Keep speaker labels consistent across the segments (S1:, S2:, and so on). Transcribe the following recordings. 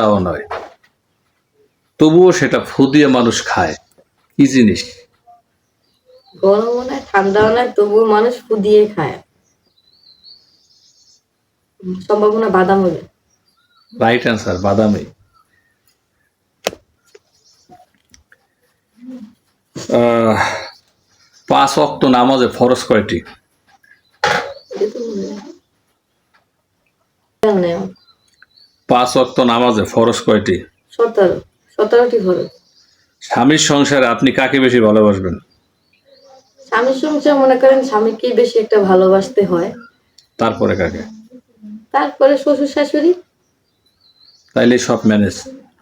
S1: তাও নয়। তবুও সেটা ফু দিয়ে মানুষ খায়। কি জিনিস?
S2: গরমও নয় ঠান্ডাও নয় তবুও মানুষ ফু দিয়ে খায়। সম্ভাবনা বাদাম হবে
S1: রাইট অ্যান্সার বাদামি পাঁচ অক্ত নামাজে ফরজ কয়টি? পাঁচ অক্ত নামাজে ফরজ কয়টি?
S2: সতেরো। সতেরোটি
S1: স্বামীর সংসারে আপনি কাকে বেশি ভালোবাসবেন?
S2: স্বামীর সংসার মনে করেন স্বামীকেই বেশি একটা ভালোবাসতে হয়।
S1: তারপরে কাকে?
S2: তারপরে শ্বশুর শাশুড়ি।
S1: তাইলে সব ম্যানেজ।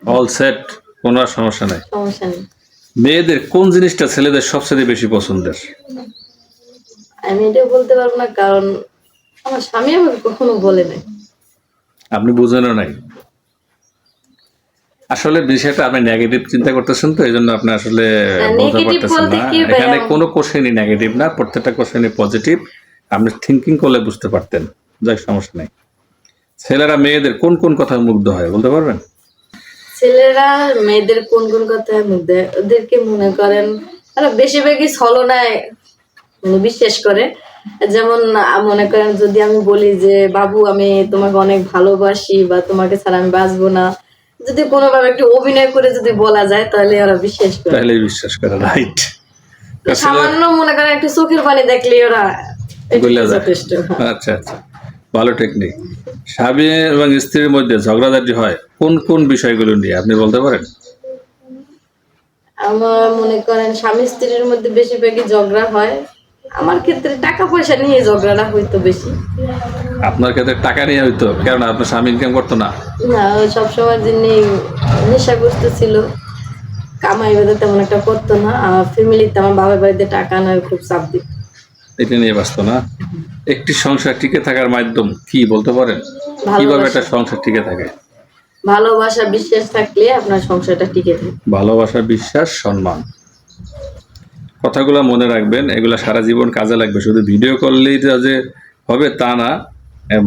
S1: অল সেট কোনো সমস্যা নাই।
S2: সমস্যা নেই।
S1: মেয়েদের কোন জিনিসটা ছেলেদের সবচেয়ে বেশি পছন্দের?
S2: আমি এটা বলতে পারব না কারণ আমার স্বামী আমাকে কখনো বলে নাই।
S1: আপনি বুঝেনও নাই? আসলে বিষয়টা আপনি নেগেটিভ চিন্তা করতেছেন তো এই জন্য আপনি আসলে বলতে পারতেছেন না। এখানে কোনো কোশ্চেনই নেগেটিভ না প্রত্যেকটা কোশ্চেনই পজিটিভ আপনি থিঙ্কিং করলে বুঝতে পারতেন যাই সমস্যা নেই। ছেলেরা মেয়েদের কোন কোন কথায় মুগ্ধ হয় বলতে পারবেন?
S2: ছেলেরা মেয়েদের কোন কোন কথায় দেয় ওদেরকে মনে করেন বেশিরভাগই ছলনায় মানে বিশ্বাস করে। যেমন মনে করেন যদি আমি বলি যে বাবু আমি তোমাকে অনেক ভালোবাসি বা তোমাকে ছাড়া আমি বাঁচবো না। যদি কোনোভাবে একটু অভিনয় করে যদি বলা যায় তাহলে ওরা বিশ্বাস করে।
S1: তাহলে বিশ্বাস করে রাইট
S2: সামান্য মনে করেন একটু চোখের পানি দেখলে ওরা। যথেষ্ট
S1: আচ্ছা আচ্ছা। ভালো টেকনিক স্বামী এবং স্ত্রীর মধ্যে ঝগড়াঝাটি হয় কোন কোন বিষয়গুলো নিয়ে? আপনি বলতে পারেন?
S2: আমার মনে করেন স্বামী স্ত্রীর মধ্যে বেশিরভাগই ঝগড়া হয়। আমার ক্ষেত্রে টাকা পয়সা নিয়ে ঝগড়াটা হইতো বেশি।
S1: আপনার ক্ষেত্রে টাকা নিয়ে হইতো কেন আপনার স্বামী ইনকাম করতো না।
S2: না ও সবসময় যিনি নেশাগ্রস্ত ছিল কামাই বেঁধে তেমন একটা করতো না। আর ফ্যামিলিতে আমার বাবার বাড়িতে টাকা নয় খুব চাপ দিত।
S1: এটা নিয়ে ব্যস্ত না। একটি সংসার টিকে থাকার মাধ্যম কি বলতে পারেন? কীভাবে একটা সংসার টিকে থাকে?
S2: ভালোবাসা বিশ্বাস থাকলে আপনার সংসারটা টিকে থাকে।
S1: ভালোবাসা বিশ্বাস সম্মান। কথাগুলো মনে রাখবেন এগুলো সারা জীবন কাজে লাগবে। শুধু ভিডিও করলেই যে হবে তা না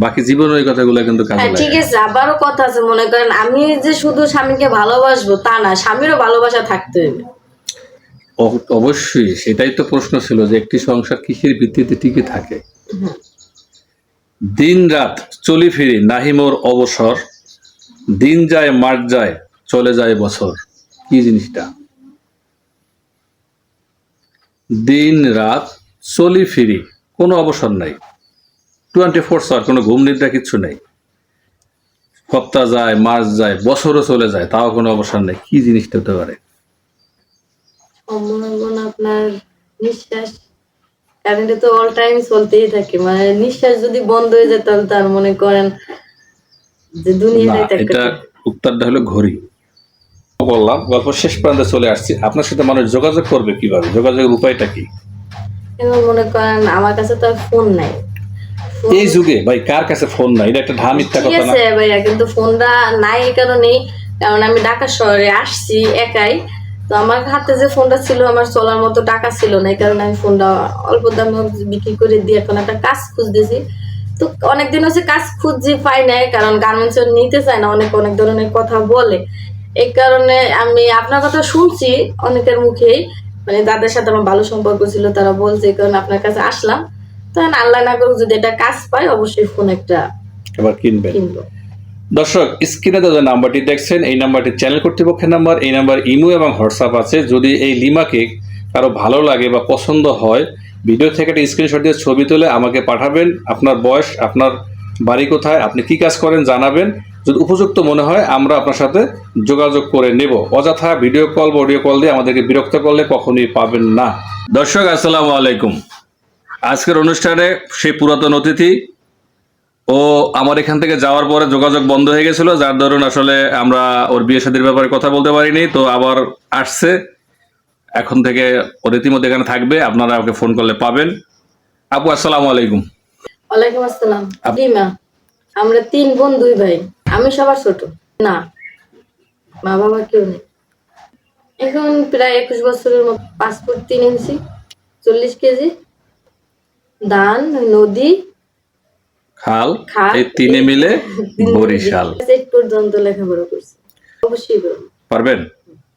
S1: বাকি জীবন ওই কথাগুলো কিন্তু কাজে
S2: হ্যাঁ
S1: লাগে।
S2: ঠিক আছে আবারও কথা আছে মনে করেন আমি যে শুধু স্বামীকে ভালোবাসবো তা না স্বামীরও ভালোবাসা থাকতে হবে।
S1: অবশ্যই সেটাই তো প্রশ্ন ছিল যে একটি সংসার কিসের ভিত্তিতে টিকে থাকে? দিন রাত চলি ফিরি নাহি মোর অবসর দিন যায় মাস যায় চলে যায় বছর। কি জিনিসটা? দিন রাত চলি ফিরি কোনো অবসর নাই। টোয়েন্টি ফোর আওয়ার কোনো ঘুম নিদ্রা কিচ্ছু নেই। সপ্তাহ যায় মাস যায় বছরও চলে যায় তাও কোনো অবসর নেই। কি জিনিসটা হতে পারে?
S2: আপনার নিঃশ্বাস। কারণ তো অল টাইম চলতেই থাকে। মানে নিঃশ্বাস যদি বন্ধ হয়ে যায় তাহলে তার মনে করেন যে দুনিয়াটাই
S1: এটা উত্তরটা হলো ঘড়ি। বললাম গল্প শেষ প্রান্তে চলে আসছি। আপনার সাথে মানুষ যোগাযোগ করবে কীভাবে? যোগাযোগের উপায়টা কি?
S2: এখন মনে করেন আমার কাছে তো ফোন নাই।
S1: এই যুগে? ভাই কার কাছে ফোন নাই? এটা একটা ঢা মিথ্যা কথা না?
S2: ভাইয়া কিন্তু ফোনটা নাই এই কারণেই। কারণ আমি ঢাকা শহরে আসছি একাই। তো আমার হাতে যে ফোনটা ছিল আমার চলার মতো টাকা ছিল না এই কারণে আমি ফোনটা অল্প দামে বিক্রি করে দিয়ে এখন একটা কাজ খুঁজতেছি। তো অনেকদিন হচ্ছে কাজ খুঁজছি পাই নাই কারণ গার্মেন্টস নিতে চায় না অনেক অনেক ধরনের কথা বলে। এই কারণে আমি আপনার কথা শুনছি অনেকের মুখেই। মানে যাদের সাথে আমার ভালো সম্পর্ক ছিল তারা বলছে এই কারণে আপনার কাছে আসলাম। তখন আল্লাহ না করুক যদি এটা কাজ পাই অবশ্যই ফোন একটা
S1: এবার কিনবে
S2: কিনবো।
S1: দর্শক স্ক্রিনে যে নাম্বারটি দেখছেন এই নাম্বারটি চ্যানেল কর্তৃপক্ষের নাম্বার এই নাম্বার ইমো এবং হোয়াটসঅ্যাপ আছে। যদি এই লিমাকে কারও ভালো লাগে বা পছন্দ হয় ভিডিও থেকে একটা স্ক্রিনশট দিয়ে ছবি তুলে আমাকে পাঠাবেন। আপনার বয়স আপনার বাড়ি কোথায় আপনি কি কাজ করেন জানাবেন। যদি উপযুক্ত মনে হয় আমরা আপনার সাথে যোগাযোগ করে নেব। অযথা ভিডিও কল বা অডিও কল দিয়ে আমাদেরকে বিরক্ত করলে কখনোই পাবেন না। দর্শক আসসালামু আলাইকুম। আজকের অনুষ্ঠানে সেই পুরাতন অতিথি ও আমার এখান থেকে যাওয়ার পরে যোগাযোগ বন্ধ হয়ে গেছিল যার ধরুন আসলে আমরা ওর বিয়ে শাদীর ব্যাপারে কথা বলতে পারিনি তো আবার আসছে। এখন থেকে ওর ইতিমধ্যে এখানে থাকবে আপনারা ওকে ফোন করলে পাবেন। আপু আসসালামু আলাইকুম।
S2: ওয়ালাইকুম আসসালাম।
S1: আপ-
S2: আমরা তিন বোন দুই ভাই। আমি সবার ছোট। না মা বাবা কেউ নেই। এখন প্রায় একুশ বছরের মতো পাসপোর্ট তিন ইঞ্চি চল্লিশ কেজি। ধান নদী
S1: খাল
S2: খাল।
S1: এই তিনে মিলে বরিশাল।
S2: পর্যন্ত লেখাপড়া করছি। অবশ্যই
S1: পারবেন?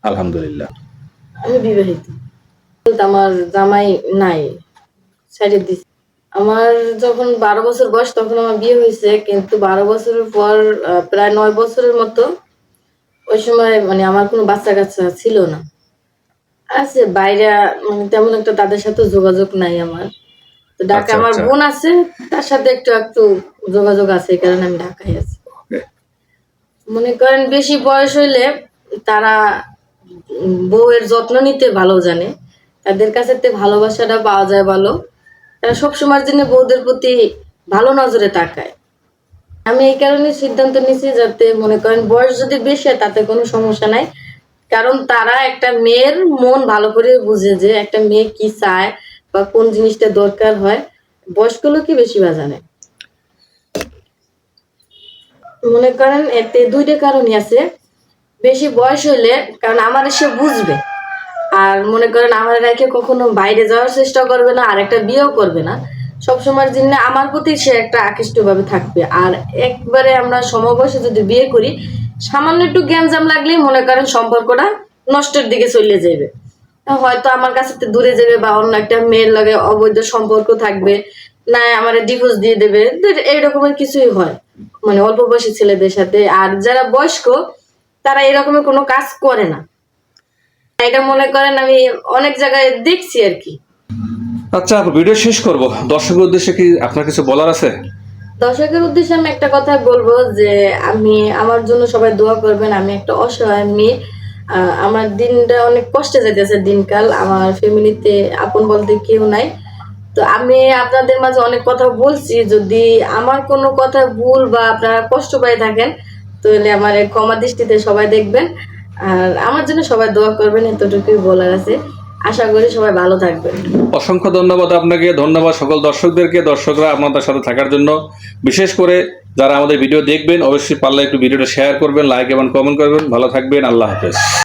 S1: আলহামদুলিল্লাহ।
S2: আমি বিবাহিত। আমার জামাই নাই সাইডে দিছি। আমার যখন বারো বছর বয়স তখন আমার বিয়ে হয়েছে কিন্তু বারো বছরের পর প্রায় নয় বছরের মতো ওই সময় মানে আমার কোনো বাচ্চা কাচ্চা ছিল না। আছে বাইরে মানে তেমন একটা তাদের সাথে যোগাযোগ নাই আমার। তো ঢাকা
S1: আচ্ছা,
S2: আমার
S1: আচ্ছা।
S2: বোন আছে তার সাথে একটু একটু যোগাযোগ আছে এই কারণে আমি ঢাকায় আছি। মনে করেন বেশি বয়স হইলে তারা বউয়ের যত্ন নিতে ভালো জানে। তাদের কাছে ভালোবাসাটা পাওয়া যায় ভালো। তারা সবসময়ের জন্য বউদের প্রতি ভালো নজরে তাকায়। আমি এই কারণে সিদ্ধান্ত নিয়েছি যাতে মনে করেন বয়স যদি বেশি হয় তাতে কোনো সমস্যা নাই। কারণ তারা একটা মেয়ের মন ভালো করে বুঝে যে একটা মেয়ে কি চায় বা কোন জিনিসটা দরকার হয়। বয়স্ক লোকই বেশি বা জানে। মনে করেন এতে দুইটা কারণই আছে। বেশি বয়স হইলে, কারণ আমার সে বুঝবে। আর মনে করেন আমার রেখে কখনো বাইরে যাওয়ার চেষ্টা করবে না, আর একটা বিয়েও করবে না। সবসময়ের জন্য আমার প্রতি সে একটা আকৃষ্ট ভাবে থাকবে। আর একবারে আমরা সমবয়সে যদি বিয়ে করি, সামান্য একটু গ্যাঞ্জাম লাগলেই মনে করেন সম্পর্কটা নষ্টের দিকে চলে যাবে। হয়তো আমার কাছে দূরে যাবে বা অন্য একটা মেয়ের লাগে অবৈধ সম্পর্ক থাকবে না আমার ডিভোর্স দিয়ে দেবে। তো এই রকমের কিছুই হয়। মানে অল্প বয়সী ছেলেদের সাথে। আর যারা বয়স্ক, তারা এরকমের কোনো কাজ করে না। এটা মনে করেন আমি অনেক জায়গায় দেখছি আর কি।
S1: আচ্ছা ভিডিও শেষ করব। দর্শকের উদ্দেশ্যে কি আপনার কিছু বলার আছে?
S2: দর্শকের উদ্দেশ্যে আমি একটা কথা বলব যে আমি আমার জন্য সবাই দোয়া করবেন আমি একটা অসহায় মেয়ে। আমার দিনটা অনেক কষ্টে যাইতেছে দিনকাল। আমার ফ্যামিলিতে আপন বলতে কেউ নাই। তো আমি আপনাদের মাঝে অনেক কথা বলছি। যদি আমার কোনো কথা ভুল বা আপনারা কষ্ট পাই থাকেন তাহলে আমার ক্ষমা দৃষ্টিতে সবাই দেখবেন। আর আমার জন্য সবাই দোয়া করবেন, এতটুকুই বলার আছে। আশা করি সবাই ভালো থাকবেন।
S1: অসংখ্য ধন্যবাদ আপনাকে, ধন্যবাদ সকল দর্শকদেরকে, দর্শকরা আপনাদের সাথে থাকার জন্য। বিশেষ করে যারা আমাদের ভিডিও দেখবেন, অবশ্যই পারলে একটু ভিডিওটা শেয়ার করবেন লাইক এবং কমেন্ট করবেন। ভালো থাকবেন, আল্লাহ হাফেজ।